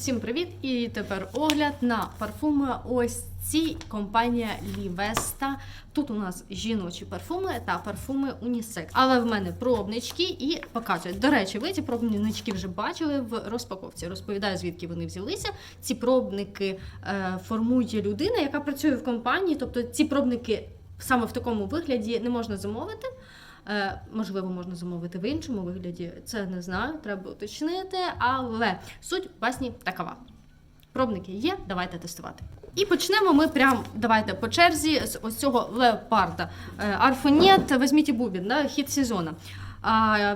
Всім привіт! І тепер огляд на парфуми. Ось ці компанія Лівеста. Тут у нас жіночі парфуми та парфуми унісекс. Але в мене пробнички і показують. До речі, ви ці пробнички вже бачили в розпаковці. Розповідаю, звідки вони взялися. Ці пробники е, формує людина, яка працює в компанії. Тобто ці пробники саме в такому вигляді не можна замовити. Е, Можливо, можна замовити в іншому вигляді. Це не знаю, треба уточнити. Але суть басні такова. Пробники є, давайте тестувати. І почнемо ми прям давайте по черзі з ось цього леопарда. Е, Арфонет, візьміть бубін, да, хід сезону.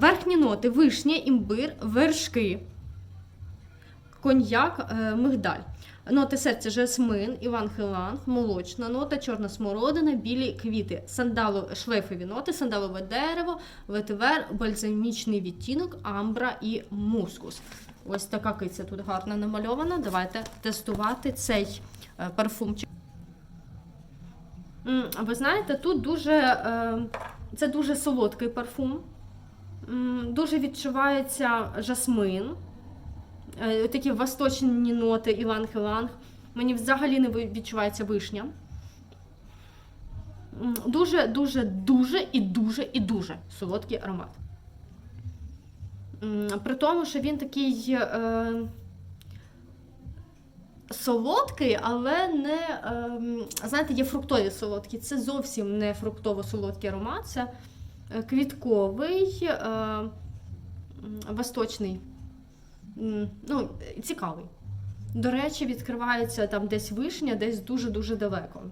Верхні ноти: вишня, імбир, вершки, коньяк, е, мигдаль. Ноти серця жасмин, Іван Хиланг, молочна нота, чорна смородина, білі квіти, сандалу, шлейфові ноти, сандалове дерево, ветивер, бальзамічний відтінок, амбра і мускус. Ось така киця тут гарно намальована. Давайте тестувати цей е, парфумчик. Ви знаєте, тут дуже е, це дуже солодкий парфум. Дуже відчувається жасмин. Е, Такі восточні ноти іланг-іланг. Мені взагалі не відчувається вишня. Дуже, дуже, дуже і дуже і дуже солодкий аромат. При тому, що він такий е, солодкий, але не. Е, знаєте, є фруктові солодкі. Це зовсім не фруктово-солодкий аромат, це е, квітковий, е, восточний. Ну, цікавий. До речі, відкривається там десь вишня, десь дуже-дуже далеко.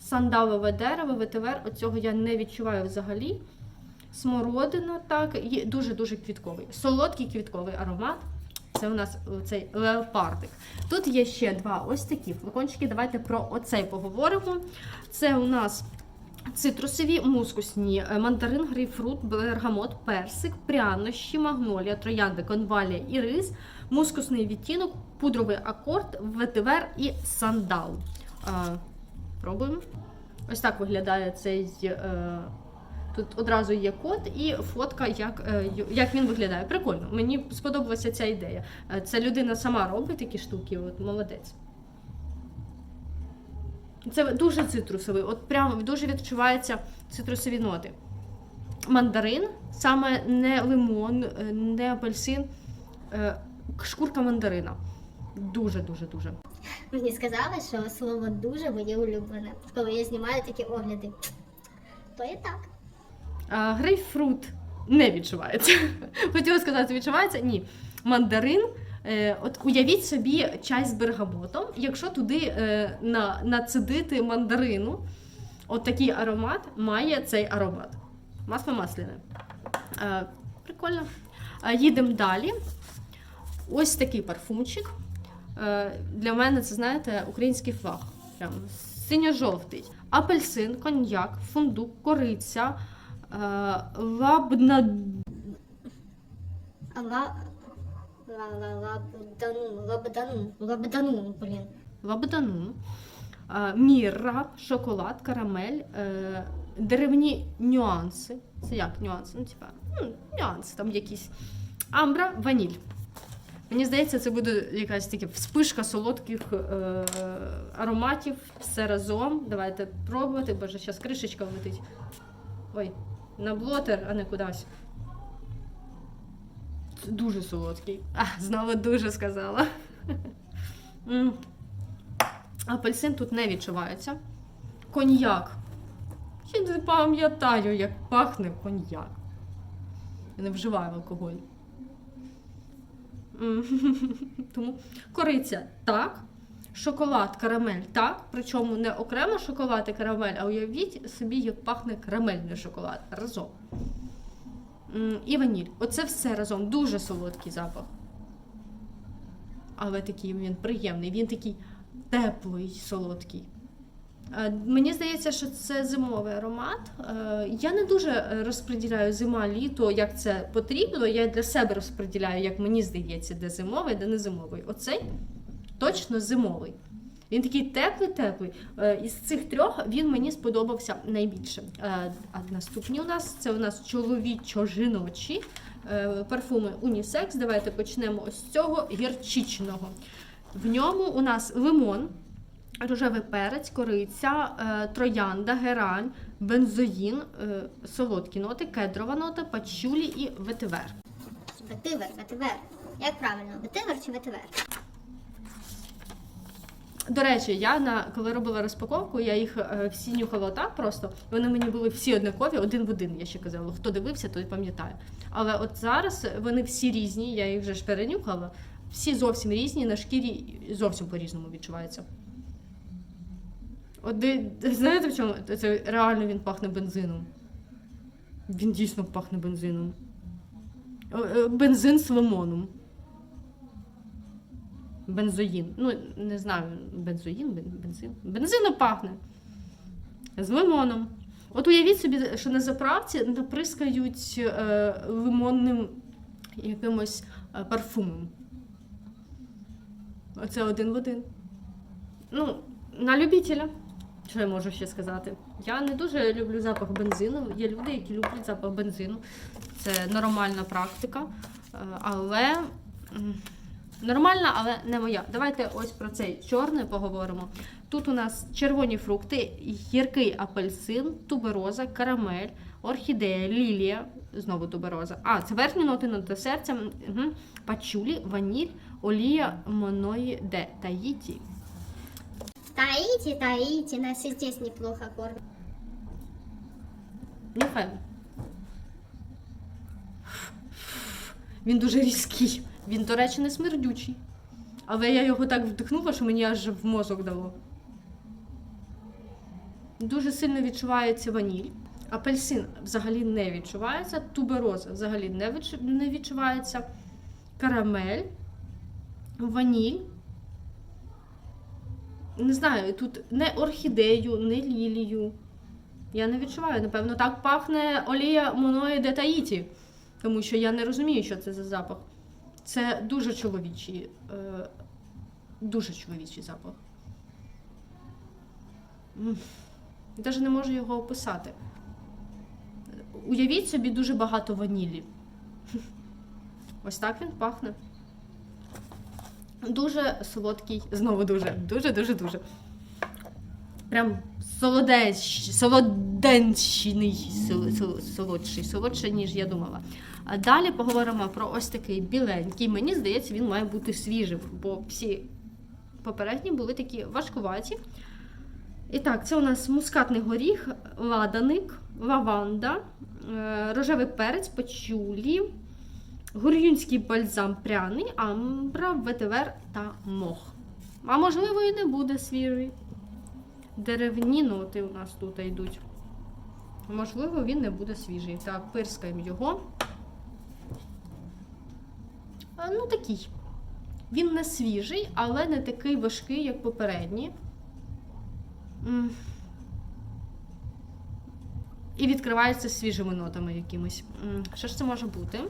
Сандалове дерево, ветивер, оцього я не відчуваю взагалі. Смородина, так, дуже-дуже квітковий. Солодкий квітковий аромат. Це у нас цей леопардик. Тут є ще два ось такі флакончики. Давайте про оцей поговоримо. Це у нас цитрусові, мускусні, е, мандарин, грейпфрут, бергамот, персик, прянощі, магнолія, троянди, конвалія і рис, мускусний відтінок, пудровий акорд, ветивер і сандал. Пробуємо. Ось так виглядає цей. Е, Тут одразу є код і фотка, як, е, як він виглядає. Прикольно. Мені сподобалася ця ідея. Е, Ця людина сама робить такі штуки, от молодець. Це дуже цитрусовий, от прям дуже відчуваються цитрусові ноти. Мандарин, саме не лимон, е, не апельсин, е, шкурка мандарина. Дуже, дуже, дуже. Мені сказали, що слово дуже моє улюблене. Коли я знімаю такі огляди, то і так. А, грейпфрут не відчувається. Хотіла сказати, відчувається? Ні. Мандарин. Е, от уявіть собі чай з бергамотом, якщо туди е, на, нацедити мандарину, от такий аромат має цей аромат. Масло масляне. Е, прикольно. Їдемо далі. Ось такий парфумчик. Для мене це, знаєте, український флаг. Прям синьо-жовтий. Апельсин, коньяк, фундук, кориця, лабна... Лабдану, лабдану, лабдану, блін. лабданун, е, мірра, шоколад, карамель, е, деревні нюанси. Це як нюанси? Ну, типа, ну, нюанси там якісь. Амбра, ваніль. Мені здається, це буде якась така вспишка солодких е, ароматів все разом. Давайте пробувати, боже, зараз кришечка влетить. Ой, на блотер, а не кудись. Дуже солодкий. А, знову дуже сказала. Апельсин тут не відчувається. Коньяк. Я не пам'ятаю, як пахне коньяк. Я не вживаю алкоголь. Тому кориця так. Шоколад, карамель так. Причому не окремо шоколад і карамель, а уявіть собі, як пахне карамельний шоколад разом. І ваніль. Оце все разом. Дуже солодкий запах. Але такий він приємний, він такий теплий, солодкий. Е, Мені здається, що це зимовий аромат. Е, Я не дуже розподіляю зима-літо, як це потрібно. Я для себе розподіляю, як мені здається, де зимовий, де не зимовий. Оцей точно зимовий. Він такий теплий-теплий. Е, Із цих трьох він мені сподобався найбільше. Е, А наступні у нас це у нас чоловічо-жіночі. е, парфуми унісекс. Давайте почнемо з цього гірчичного. В ньому у нас лимон, рожевий перець, кориця, троянда, герань, бензоїн, солодкі ноти, кедрова нота, пачулі і ветивер. Ветивер, ветивер. Як правильно, ветивер чи ветивер? До речі, я на коли робила розпаковку, я їх е, всі нюхала так просто. Вони мені були всі однакові, один в один. Я ще казала. Хто дивився, той пам'ятає. Але от зараз вони всі різні, я їх вже ж перенюхала. Всі зовсім різні, на шкірі зовсім по-різному відчувається. От знаєте в чому? Це реально він пахне бензином. Він дійсно пахне бензином. Е, е, Бензин з лимоном. Бензоїн. Ну, не знаю, бензоїн, бензин. Бензином пахне. З лимоном. От уявіть собі, що на заправці наприскають е, лимонним якимось е, парфумом. Оце один в один. Ну, на любителя. Що я можу ще сказати? Я не дуже люблю запах бензину. Є люди, які люблять запах бензину. Це нормальна практика. Е, Але нормальна, але не моя. Давайте ось про цей чорний поговоримо. Тут у нас червоні фрукти, гіркий апельсин, тубероза, карамель, орхідея, лілія, знову тубероза. А, це верхні ноти ноти серця, угу. пачулі, ваніль, олія моної де таїті. Таїті, таїті, нас і здесь неплохо кормят. Нюхаємо. Він дуже різкий. Він, до речі, не смердючий. Але я його так вдихнула, що мені аж в мозок дало. Дуже сильно відчувається ваніль. Апельсин взагалі не відчувається. Тубероза взагалі не, відчу- не відчувається. Карамель, ваніль. Не знаю, тут не орхідею, не лілію. Я не відчуваю. Напевно, так пахне олія Моної де Таїті. Тому що я не розумію, що це за запах. Це дуже чоловічий, е, дуже чоловічий запах. Навіть не можу його описати. Уявіть собі дуже багато ванілі. Ось так він пахне. Дуже солодкий, знову дуже, дуже, дуже, дуже. Прям солодеч, солоденщиний, сол, сол, солодший, солодший, ніж я думала. А далі поговоримо про ось такий біленький. Мені здається, він має бути свіжим, бо всі попередні були такі важкуваті. І так, це у нас мускатний горіх, ладаник, лаванда, е, рожевий перець, пачулі, гур'юнський бальзам пряний, амбра, ветивер та мох. А можливо, і не буде свіжий. Деревні ноти у нас тут йдуть. Можливо, він не буде свіжий. Так, пирскаємо його. Ну, такий. Він не свіжий, але не такий важкий, як попередні. І відкривається свіжими нотами якимись. Що ж це може бути?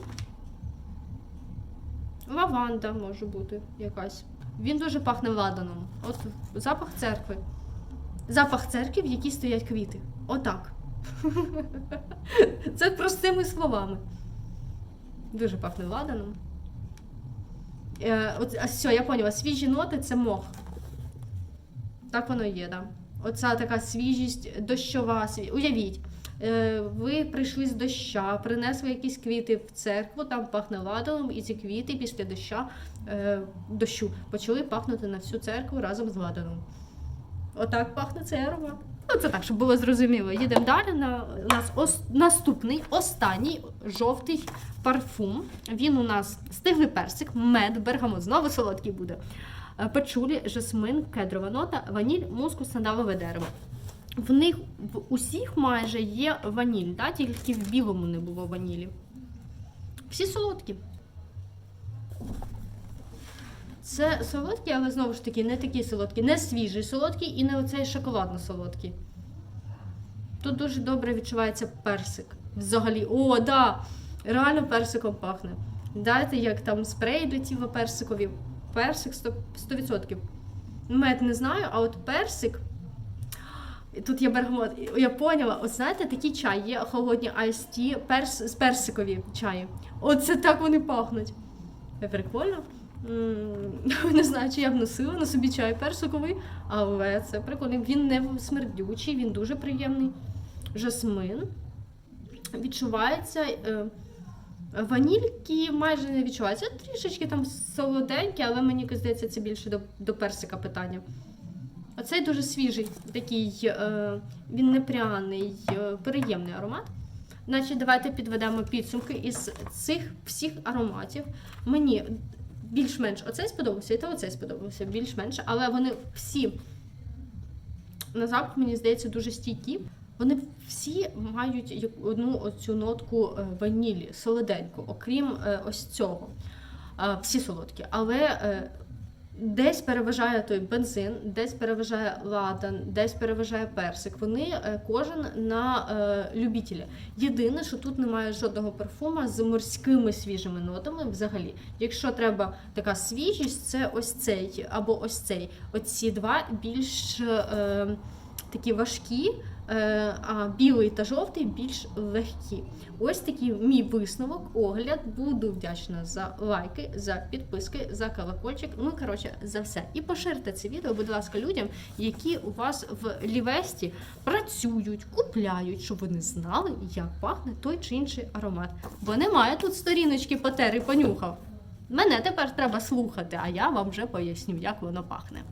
Лаванда може бути якась. Він дуже пахне ладаном. От запах церкви. Запах церкви, в якій стоять квіти. Отак. Це простими словами. Дуже пахне ладаном. Е, а все, я поняла. Свіжі ноти це мох. Так воно і є. Да. Оця така свіжість дощова. сві- Уявіть, е, ви прийшли з доща, принесли якісь квіти в церкву, там пахне ладаном, і ці квіти після доща, е, дощу почали пахнути на всю церкву разом з ладаном. Отак пахне цей аромат. Ну, це так, щоб було зрозуміло. Їдемо далі. На, у нас ос, наступний, останній жовтий парфум. Він у нас стиглий персик, мед, бергамот, знову солодкий буде. Е, Пачулі, жасмин, кедрова нота, ваніль, мускус, сандалове дерево. В них в усіх майже є ваніль, да? тільки в білому не було ванілі. Всі солодкі. Це солодкі, але знову ж таки не такі солодкі, не свіжий солодкий і не оцей шоколадно-солодкий. Тут дуже добре відчувається персик. Взагалі, о, да! Реально персиком пахне. Дайте, як там спрей для тіла персикові. Персик 100%. 100%. Мед не знаю, а от персик. Тут є бергамот. Я поняла, от знаєте, такий чай є холодні Tea, перс, персикові чаї. Оце так вони пахнуть. Прикольно. Не знаю, чи я б носила на собі чай персиковий, але це прикольно. Він не смердючий, він дуже приємний. Жасмин. Відчувається. Е, Ванільки майже не відчувається. Трішечки там солоденькі, але мені здається, це більше до, до персика питання. Оцей дуже свіжий, такий, е, він не пряний, е, приємний аромат. Значить, давайте підведемо підсумки із цих всіх ароматів. Мені більш-менш оцей сподобався, і то оцей сподобався більш-менш, але вони всі на запах, мені здається, дуже стійкі. Вони всі мають одну оцю нотку е, ванілі, солоденьку, окрім е, ось цього. Е, Всі солодкі. Але десь переважає той бензин, десь переважає ладан, десь переважає персик. Вони е, кожен на е, любітеля. Єдине, що тут немає жодного парфума з морськими свіжими нотами взагалі. Якщо треба така свіжість, це ось цей або ось цей. Оці два більш е, такі важкі. е, А білий та жовтий більш легкі. Ось такий мій висновок, огляд. Буду вдячна за лайки, за підписки, за колокольчик. Ну коротше, за все. І поширте це відео, будь ласка, людям, які у вас в Лівесті працюють, купляють, щоб вони знали, як пахне той чи інший аромат. Бо немає тут сторіночки потер і понюхав. Мене тепер треба слухати, а я вам вже поясню, як воно пахне.